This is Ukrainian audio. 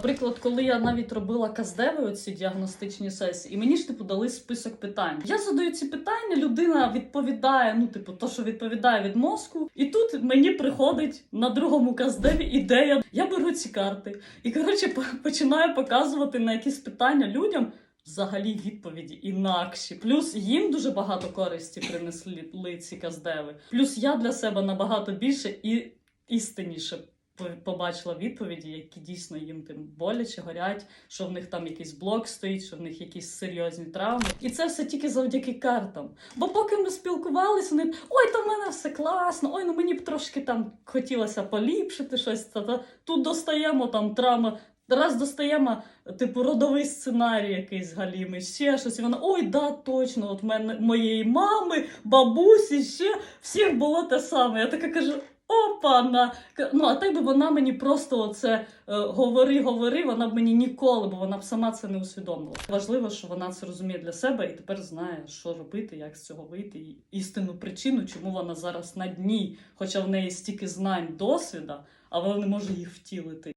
Наприклад, коли я навіть робила каздеви, оці діагностичні сесії, і мені ж типу дали список питань. Я задаю ці питання, людина відповідає, ну, типу, то, що відповідає від мозку. І тут мені приходить на другому каздеві ідея. Я беру ці карти і коротше починаю показувати на якісь питання людям. Взагалі відповіді інакші. Плюс їм дуже багато користі принесли ці каздеви. Плюс я для себе набагато більше і істинніше побачила відповіді, які дійсно їм тим боляче горять, що в них там якийсь блок стоїть, що в них якісь серйозні травми. І це все тільки завдяки картам. Бо поки ми спілкувалися, вони ой, то в мене все класно, ой, ну мені б трошки там хотілося поліпшити щось. Та, та. Тут достаємо там травма. Раз достаємо, типу, родовий сценарій якийсь галімий, ще щось. І вона, ой, да, точно, от мене моєї мами, бабусі, ще всіх було те саме. Я така кажу. Опана! Ну, а так би вона мені просто оце е, говори, говори, вона б мені ніколи, бо вона б сама це не усвідомила. Важливо, що вона це розуміє для себе і тепер знає, що робити, як з цього вийти, і істинну причину, чому вона зараз на дні, хоча в неї стільки знань, досвіда, але не може їх втілити.